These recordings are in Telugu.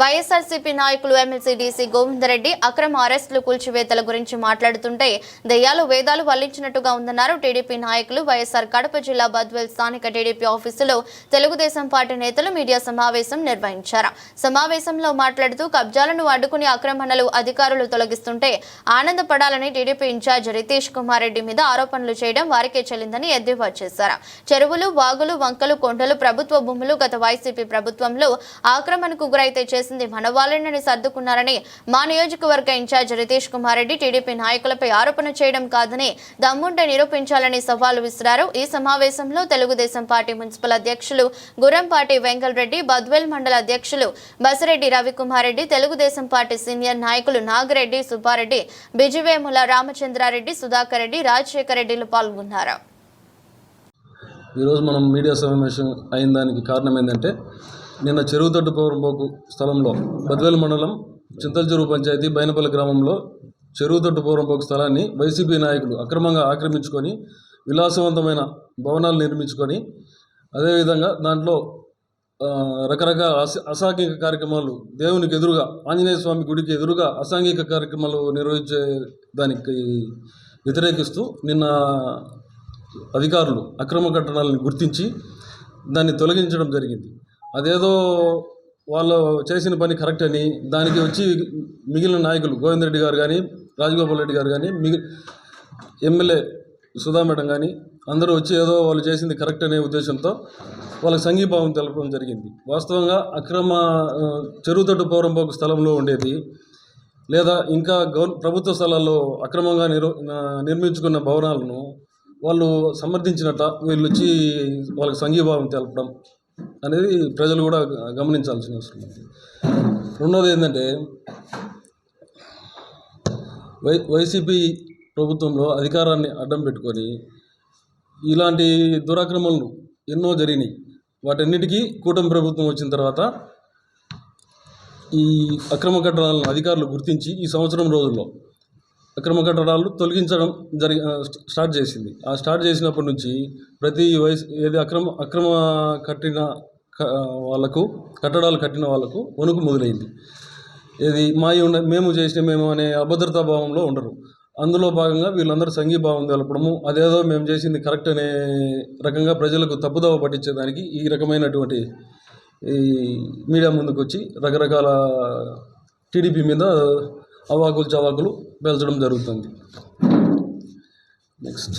వైఎస్ఆర్సీపీ నాయకులు ఎమ్మెల్సీ డీసీ గోవిందరెడ్డి అక్రమ అరెస్టులు కూల్చివేతల గురించి మాట్లాడుతుంటే దయ్యాలు వేదాలు వల్లించినట్టుగా ఉందన్నారు టీడీపీ నాయకులు వైఎస్ఆర్ కడప జిల్లా బద్వేల్ స్థానిక టీడీపీ ఆఫీసులో తెలుగుదేశం పార్టీ నేతలు మీడియా సమావేశం నిర్వహించారు. సమావేశంలో మాట్లాడుతూ కబ్జాలను అడ్డుకుని ఆక్రమణలు అధికారులు తొలగిస్తుంటే ఆనందపడాలని టీడీపీ ఇన్ఛార్జ్ రితీష్ కుమార్ రెడ్డి మీద ఆరోపణలు చేయడం వారికే చెల్లిందని ఎద్దేవా చేశారు. చెరువులు వాగులు వంకలు కొండలు ప్రభుత్వ భూములు గత వైసీపీ ప్రభుత్వంలో ఆక్రమణకు గురైతే చేసింది మనవాళ్ళని సర్దుకున్నారని మా నియోజకవర్గ ఇన్ఛార్జ్ రితీష్ కుమార్ రెడ్డి టీడీపీ నాయకులపై ఆరోపణ చేయడం కాదని దమ్ముంటే నిరూపించాలని సవాలు విసిరారు. ఈ సమావేశంలో తెలుగుదేశం పార్టీ మున్సిపల్ అధ్యక్షులు గురంపాటి వెంకలరెడ్డి బద్వేల్ మండల అధ్యక్షులు బసిరెడ్డి రవికుమార్ రెడ్డి తెలుగుదేశం పార్టీ సీనియర్ నాయకులు నాగిరెడ్డి సుబ్బారెడ్డి బిజువేముల రామచంద్రారెడ్డి సుధాకర్ రెడ్డి రాజశేఖర్ రెడ్డిలు పాల్గొన్నారు. ఈరోజు మనం మీడియా సమావేశం అయిన దానికి కారణం ఏంటంటే నిన్న చెరువు తట్టు పౌరంపోకు స్థలంలో బద్వేల్ మండలం చింతల్చెరువు పంచాయతీ బైనపల్లి గ్రామంలో చెరువు తట్టు పౌరంపోకు స్థలాన్ని వైసీపీ నాయకులు అక్రమంగా ఆక్రమించుకొని విలాసవంతమైన భవనాలు నిర్మించుకొని అదేవిధంగా దాంట్లో రకరకాల అస అసాంఘిక కార్యక్రమాలు దేవునికి ఎదురుగా ఆంజనేయ స్వామి గుడికి ఎదురుగా అసాంఘిక కార్యక్రమాలు నిర్వహించే దానికి వ్యతిరేకిస్తూ నిన్న అధికారులు అక్రమ కట్టడాలను గుర్తించి దాన్ని తొలగించడం జరిగింది. అదేదో వాళ్ళు చేసిన పని కరెక్ట్ అని దానికి వచ్చి మిగిలిన నాయకులు గోవింద్ రెడ్డి గారు కానీ రాజగోపాల్ రెడ్డి గారు కానీ మిగి ఎమ్మెల్యే సుధా మేడం కానీ అందరూ వచ్చి ఏదో వాళ్ళు చేసింది కరెక్ట్ అనే ఉద్దేశంతో వాళ్ళకి సంఘీభావం తెలపడం జరిగింది. వాస్తవంగా అక్రమ చెరువుతట్టు పౌరంపోకు స్థలంలో ఉండేది. లేదా ఇంకా గవర్ ప్రభుత్వ స్థలాల్లో అక్రమంగా నిర్ నిర్మించుకున్న భవనాలను వాళ్ళు సమర్థించినట్ట వీళ్ళు వచ్చి వాళ్ళకి సంఘీభావం తెలపడం అనేది ప్రజలు కూడా గమనించాల్సిన అవసరం ఉంది. రెండోది ఏంటంటే వై వైసీపీ ప్రభుత్వంలో అధికారాన్ని అడ్డం పెట్టుకొని ఇలాంటి దురాక్రమణలు ఎన్నో జరిగినాయి. వాటన్నిటికీ కూటమి ప్రభుత్వం వచ్చిన తర్వాత ఈ అక్రమ కట్టడాలను అధికారులు గుర్తించి ఈ సంవత్సరం రోజుల్లో అక్రమ కట్టడాలు తొలగించడం జరి స్టార్ట్ చేసింది. ఆ స్టార్ట్ చేసినప్పటి నుంచి ప్రతి వయసు ఏది అక్రమ అక్రమ కట్టిన వాళ్ళకు కట్టడాలు కట్టిన వాళ్ళకు వణుకు మొదలైంది. ఇది మాయి ఉండ మేము చేసిన మేము అనే అభద్రతా భావంలో ఉండరు. అందులో భాగంగా వీళ్ళందరూ సంఘీభావం తెలపడము అదేదో మేము చేసింది కరెక్ట్ అనే రకంగా ప్రజలకు తప్పుదోవ పట్టించేదానికి ఈ రకమైనటువంటి ఈ మీడియా ముందుకు వచ్చి రకరకాల టీడీపీ మీద అవాకులు చవాకులు పెంచడం జరుగుతుంది. నెక్స్ట్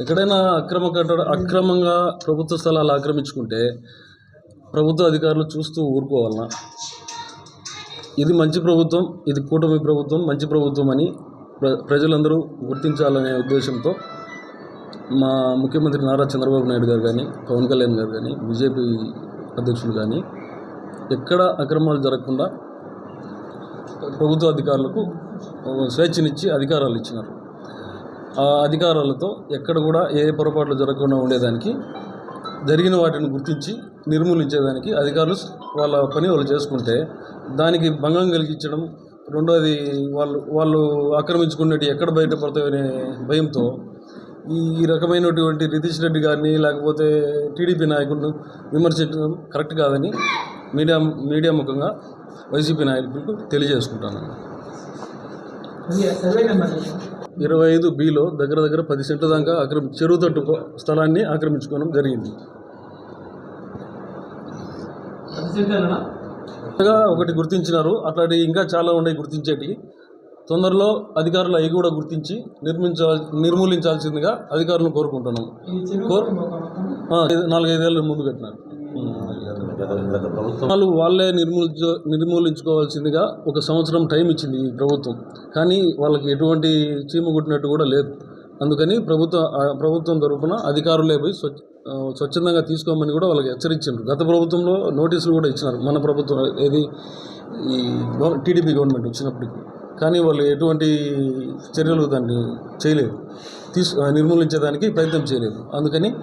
ఎక్కడైనా అక్రమ కట్టడ అక్రమంగా ప్రభుత్వ స్థలాలు ఆక్రమించుకుంటే ప్రభుత్వ అధికారులు చూస్తూ ఊరుకోవాలన్నా ఇది మంచి ప్రభుత్వం ఇది కూటమి ప్రభుత్వం మంచి ప్రభుత్వం అని ప్ర ప్రజలందరూ గుర్తించాలనే ఉద్దేశంతో మా ముఖ్యమంత్రి నారా చంద్రబాబు నాయుడు గారు కానీ పవన్ కళ్యాణ్ గారు కానీ బీజేపీ అధ్యక్షులు కానీ ఎక్కడ అక్రమాలు జరగకుండా ప్రభుత్వ అధికారులకు స్వేచ్ఛనిచ్చి అధికారాలు ఇచ్చినారు. ఆ అధికారాలతో ఎక్కడ కూడా ఏ పొరపాట్లు జరగకుండా ఉండేదానికి జరిగిన వాటిని గుర్తించి నిర్మూలించేదానికి అధికారులు వాళ్ళ పని వాళ్ళు చేసుకుంటే దానికి భంగం కలిగించడం రెండోది వాళ్ళు వాళ్ళు ఆక్రమించుకున్నట్టు ఎక్కడ బయటపడతాయనే భయంతో ఈ రకమైనటువంటి రితీష్ రెడ్డి గారిని లేకపోతే టీడీపీ నాయకులను విమర్శించడం కరెక్ట్ కాదని మీడియా మీడియా ముఖంగా వైసీపీ నాయకులకు తెలియజేసుకుంటాను. ఇరవై ఐదు బిలో దగ్గర దగ్గర పది సెంట్ల దాకా ఆక్రమి చెరువు తట్టు స్థలాన్ని ఆక్రమించుకోవడం జరిగింది. ఒకటి గుర్తించినారు. అట్లాంటి ఇంకా చాలా ఉన్నాయి గుర్తించేటివి. తొందరలో అధికారులు అవి కూడా గుర్తించి నిర్మించాల్ నిర్మూలించాల్సిందిగా అధికారులను కోరుకుంటున్నాం. నాలుగైదేళ్ళ ముందు కట్టినారు. ప్రభుత్వాలు వాళ్ళే నిర్మూలించ నిర్మూలించుకోవాల్సిందిగా ఒక సంవత్సరం టైం ఇచ్చింది ఈ ప్రభుత్వం. కానీ వాళ్ళకి ఎటువంటి చీమ కొట్టినట్టు కూడా లేదు. అందుకని ప్రభుత్వ ప్రభుత్వం తరఫున అధికారులే పోయి స్వచ్ఛ స్వచ్ఛందంగా తీసుకోమని కూడా వాళ్ళకి హెచ్చరించారు గత ప్రభుత్వంలో నోటీసులు కూడా ఇచ్చినారు. మన ప్రభుత్వం ఏది? ఈ టీడీపీ గవర్నమెంట్ వచ్చినప్పటికీ. కానీ వాళ్ళు ఎటువంటి చర్యలు దాన్ని చేయలేదు. తీసు ఆ, నిర్మూలించేదానికి ప్రయత్నం చేయలేదు. అందుకని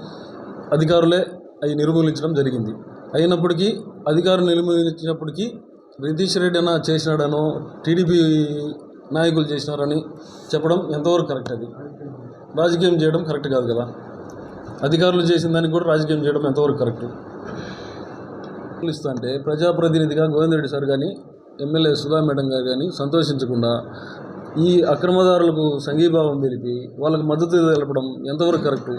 అధికారులే అవి నిర్మూలించడం జరిగింది. అయినప్పటికీ అధికారులు నిర్మూలించినప్పటికీ రితీష్ రెడ్డి అన్న చేసినాడనో టీడీపీ నాయకులు చేసినారని చెప్పడం ఎంతవరకు కరెక్ట్ అది? రాజకీయం చేయడం కరెక్ట్ కాదు కదా? అధికారులు చేసిన దానికి కూడా రాజకీయం చేయడం ఎంతవరకు కరెక్ట్? ఇస్తా అంటే ప్రజాప్రతినిధిగా గోవిందరెడ్డి సార్ కానీ ఎమ్మెల్యే సుధా మేడం గారు కానీ సంతోషించకుండా ఈ అక్రమదారులకు సంఘీభావం తెలిపి వాళ్ళకు మద్దతు తెలపడం ఎంతవరకు కరెక్టు?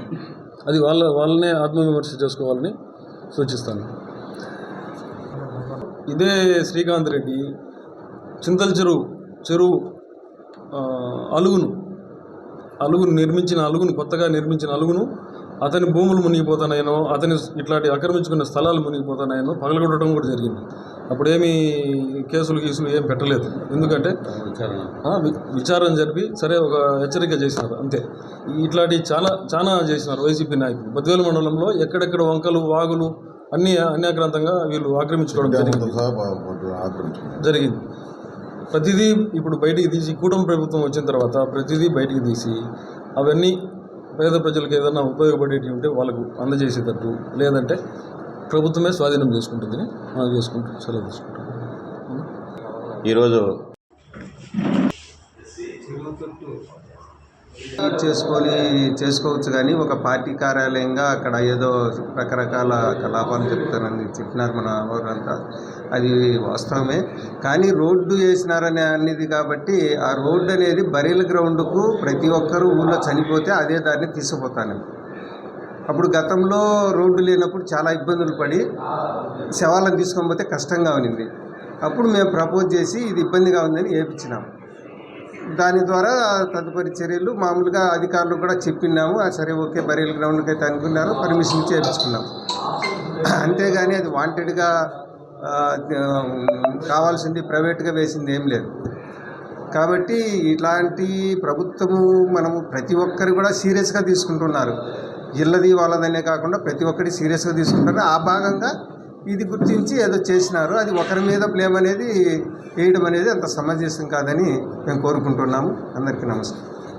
అది వాళ్ళ వాళ్ళనే ఆత్మవిమర్శ చేసుకోవాలని సూచిస్తాను. ఇదే శ్రీకాంత్ రెడ్డి చింతల చెరువు చెరువు అలుగును. అలుగును నిర్మించిన అలుగును కొత్తగా నిర్మించిన అలుగును అతని భూములు మునిగిపోతున్నాయనో అతని ఇట్లాంటి ఆక్రమించుకున్న స్థలాలు మునిగిపోతున్నాయనో పగలగొట్టడం కూడా జరిగింది. అప్పుడేమీ కేసులు గీసులు ఏం పెట్టలేదు. ఎందుకంటే విచారణ. జరిపి సరే ఒక హెచ్చరిక చేసినారు అంతే. ఇట్లాంటి చాలా చాలా చేసినారు వైసీపీ నాయకులు. బద్వేలు మండలంలో ఎక్కడెక్కడ వంకలు వాగులు అన్ని అన్యాక్రాంతంగా వీళ్ళు ఆక్రమించుకోవడం జరిగింది. జరిగింది. ప్రతిదీ ఇప్పుడు బయటికి తీసి కూటమి ప్రభుత్వం వచ్చిన తర్వాత ప్రతిదీ బయటికి తీసి అవన్నీ పేద ప్రజలకు ఏదైనా ఉపయోగపడేటివి ఉంటే వాళ్ళకు అందజేసేటట్టు లేదంటే ప్రభుత్వమే స్వాధీనం చేసుకుంటుందని మనం చేసుకుంటాం సెలవు తీసుకుంటాం ఈరోజు చేసుకొని చేసుకోవచ్చు కానీ ఒక పార్టీ కార్యాలయంగా అక్కడ ఏదో రకరకాల కలాపాలు చెప్తారని చెప్పినారు మన ఊరంతా. అది వాస్తవమే. కానీ రోడ్డు వేసినారనే అనేది కాబట్టి ఆ రోడ్డు అనేది బరీల గ్రౌండ్కు ప్రతి ఒక్కరూ ఊళ్ళో చనిపోతే అదే దాన్ని తీసుకుపోతాను అప్పుడు గతంలో రోడ్డు లేనప్పుడు చాలా ఇబ్బందులు పడి శవాలను తీసుకొని పోతే కష్టంగా ఉన్నింది. అప్పుడు మేము ప్రపోజ్ చేసి ఇది ఇబ్బందిగా ఉందని ఏపించినాము దాని ద్వారా తదుపరి చర్యలు మామూలుగా అధికారులు కూడా చెప్పినాము సరే ఓకే బరీల గ్రౌండ్కి అయితే అనుకున్నారు. పర్మిషన్ చేయించుకున్నాం. అంతేగాని అది వాంటెడ్గా కావాల్సింది ప్రైవేట్గా వేసింది ఏం లేదు. కాబట్టి ఇలాంటి ప్రభుత్వము మనము ప్రతి ఒక్కరు కూడా సీరియస్గా తీసుకుంటున్నారు. ఇళ్ళది వాళ్ళదనే కాకుండా ప్రతి ఒక్కరి సీరియస్గా తీసుకుంటారు ఆ భాగంగా ఇది గుర్తించి ఏదో చేసినారు. అది ఒకరి మీద బ్లేమ్ అనేది వేయడం అనేది అంత సమంజసం కాదని మేము కోరుకుంటున్నాము. అందరికీ నమస్కారం.